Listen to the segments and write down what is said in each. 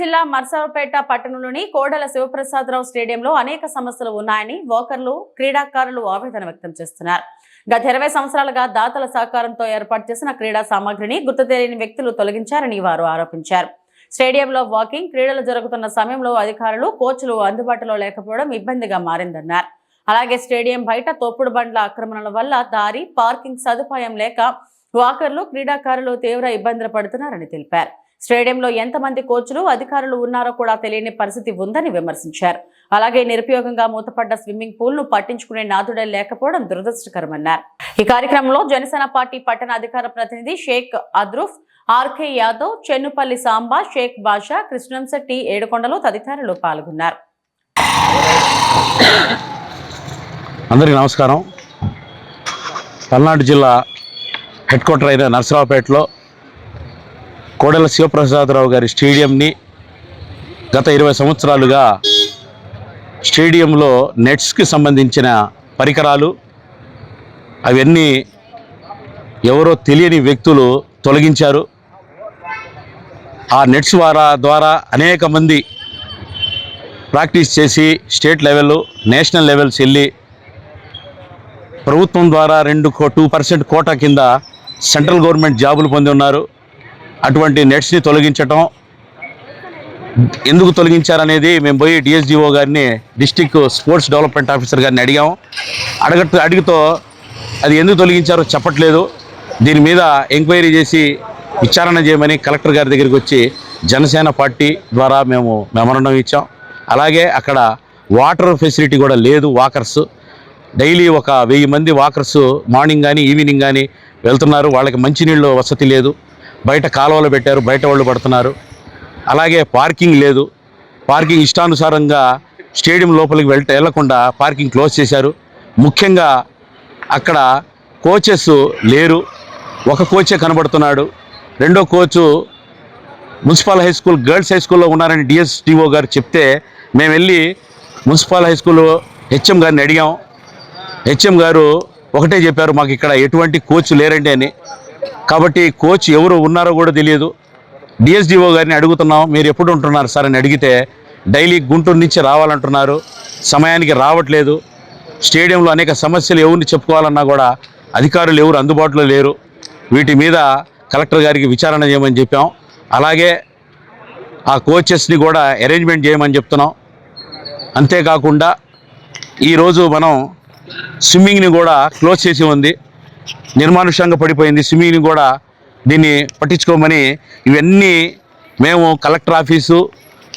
జిల్లా మర్సవపేట పట్టణంలోని కోడల శివప్రసాదరావు స్టేడియంలో అనేక సమస్యలు ఉన్నాయని ఓకర్లు క్రీడాకారులు ఆవేదన వ్యక్తం చేస్తున్నారు. గత ఇరవై సంవత్సరాలుగా దాతల సహకారంతో ఏర్పాటు చేసిన క్రీడా సామాగ్రిని గుర్తు తెలియని వ్యక్తులు తొలగించారని వారు ఆరోపించారు. స్టేడియంలో వాకింగ్ క్రీడలు జరుగుతున్న సమయంలో అధికారులు కోచ్లు అందుబాటులో లేకపోవడం ఇబ్బందిగా మారిందన్నారు. అలాగే స్టేడియం బయట తోపుడు బండ్ల ఆక్రమణల వల్ల దారి పార్కింగ్ సదుపాయం లేక వాకర్లు క్రీడాకారులు తీవ్ర ఇబ్బందులు పడుతున్నారని తెలిపారు. స్టేడియంలో ఎంతమంది కోచ్లు అధికారులు ఉన్నారో కూడా తెలియని పరిస్థితి ఉందని విమర్శించారు. అలాగే నిరుపయోగంగా మూతపడ్డ స్విమ్మింగ్ పూల్ను పట్టించుకునే నాదుడే లేకపోవడం దురదృష్టకరమన్నారు. ఈ కార్యక్రమంలో జనసేన పార్టీ పట్టణ అధికార ప్రతినిధి షేక్ అద్రుఫ్ ఆర్కే యాదవ్ చెన్నుపల్లి సాంబా షేక్ బాషా కృష్ణంశెట్టి ఏడుకొండలు తదితరులు పాల్గొన్నారు. అందరికీ నమస్కారం. పల్నాడు జిల్లా హెడ్ క్వార్టర్ అయిన నర్సరావుపేటలో కోడెల శివప్రసాదరావు గారి స్టేడియంని గత ఇరవై సంవత్సరాలుగా స్టేడియంలో నెట్స్కి సంబంధించిన పరికరాలు అవన్నీ ఎవరో తెలియని వ్యక్తులు తొలగించారు. ఆ నెట్స్ ద్వారా ద్వారా అనేక మంది ప్రాక్టీస్ చేసి స్టేట్ లెవెల్ నేషనల్ లెవెల్స్ వెళ్ళి ప్రభుత్వం ద్వారా రెండు కో టూ పర్సెంట్ కోటా కింద సెంట్రల్ గవర్నమెంట్ జాబులు పొంది ఉన్నారు. అటువంటి నెట్స్ని తొలగించటం ఎందుకు తొలగించారనేది మేము పోయి డిఎస్డిఓ గారిని డిస్టిక్ స్పోర్ట్స్ డెవలప్మెంట్ ఆఫీసర్ గారిని అడిగాము అడగట్ అడిగితో అది ఎందుకు తొలగించారో చెప్పట్లేదు. దీని మీద ఎంక్వైరీ చేసి విచారణ చేయమని కలెక్టర్ గారి దగ్గరికి వచ్చి జనసేన పార్టీ ద్వారా మేము మెమరణం ఇచ్చాం. అలాగే అక్కడ వాటర్ ఫెసిలిటీ కూడా లేదు వాకర్స్. డైలీ ఒక వెయ్యి మంది వాకర్స్ మార్నింగ్ కానీ ఈవినింగ్ కానీ వెళ్తున్నారు. వాళ్ళకి మంచినీళ్ళు వసతి లేదు. బయట కాలువలు పెట్టారు బయట వాళ్ళు పడుతున్నారు. అలాగే పార్కింగ్ లేదు. పార్కింగ్ ఇష్టానుసారంగా స్టేడియం లోపలికి వెళ్ళ వెళ్ళకుండా పార్కింగ్ క్లోజ్ చేశారు. ముఖ్యంగా అక్కడ కోచెస్ లేరు. ఒక కోచే కనబడుతున్నాడు. రెండో coach municipal high school girls high స్కూల్లో ఉన్నారని డిఎస్టీఓ గారు చెప్తే మేము వెళ్ళి మున్సిపల్ హై స్కూల్ హెచ్ఎం గారిని అడిగాం. హెచ్ఎం గారు ఒకటే చెప్పారు మాకు ఇక్కడ ఎటువంటి కోచ్ లేరండి అని. కాబట్టి కోచ్ ఎవరు ఉన్నారో కూడా తెలియదు. డిఎస్డిఓ గారిని అడుగుతున్నాం మీరు ఎప్పుడు ఉంటున్నారు సార్ అని అడిగితే డైలీ గుంటూరు నుంచి రావాలంటున్నారు. సమయానికి రావట్లేదు. స్టేడియంలో అనేక సమస్యలు ఎవరిని చెప్పుకోవాలన్నా కూడా అధికారులు ఎవరు అందుబాటులో లేరు. వీటి మీద కలెక్టర్ గారికి విచారణ చేయమని చెప్పాం. అలాగే ఆ కోచెస్ని కూడా అరేంజ్మెంట్ చేయమని చెప్తున్నాం. అంతేకాకుండా ఈరోజు మనం స్విమ్మింగ్ని కూడా క్లోజ్ చేసి ఉంది. నిర్మానుష్యంగా పడిపోయింది. సిమీని కూడా దీన్ని పట్టించుకోమని ఇవన్నీ మేము collector office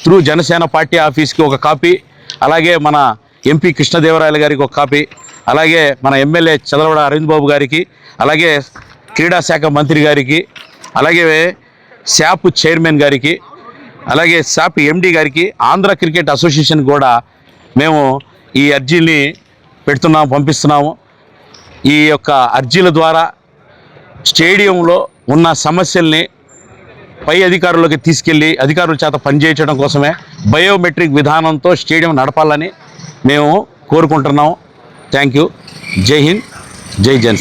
through Janasena party ఆఫీస్కి ఒక కాపీ అలాగే మన ఎంపీ కృష్ణదేవరాయలు గారికి ఒక కాపీ అలాగే మన ఎమ్మెల్యే చంద్రబాబు అరవింద్ బాబు గారికి అలాగే క్రీడా శాఖ మంత్రి గారికి అలాగే శాప్ చైర్మన్ గారికి అలాగే శాప్ ఎండి గారికి ఆంధ్ర క్రికెట్ అసోసియేషన్ కూడా మేము ఈ అర్జీని పెడుతున్నాము పంపిస్తున్నాము. ఈ యొక్క అర్జీల ద్వారా స్టేడియంలో ఉన్న సమస్యల్ని పై అధికారులకి తీసుకెళ్ళి అధికారుల చేత పనిచేయడం కోసమే బయోమెట్రిక్ విధానంతో స్టేడియం నడపాలని మేము కోరుకుంటున్నాము. థ్యాంక్ యూ జై హింద్ జై జన్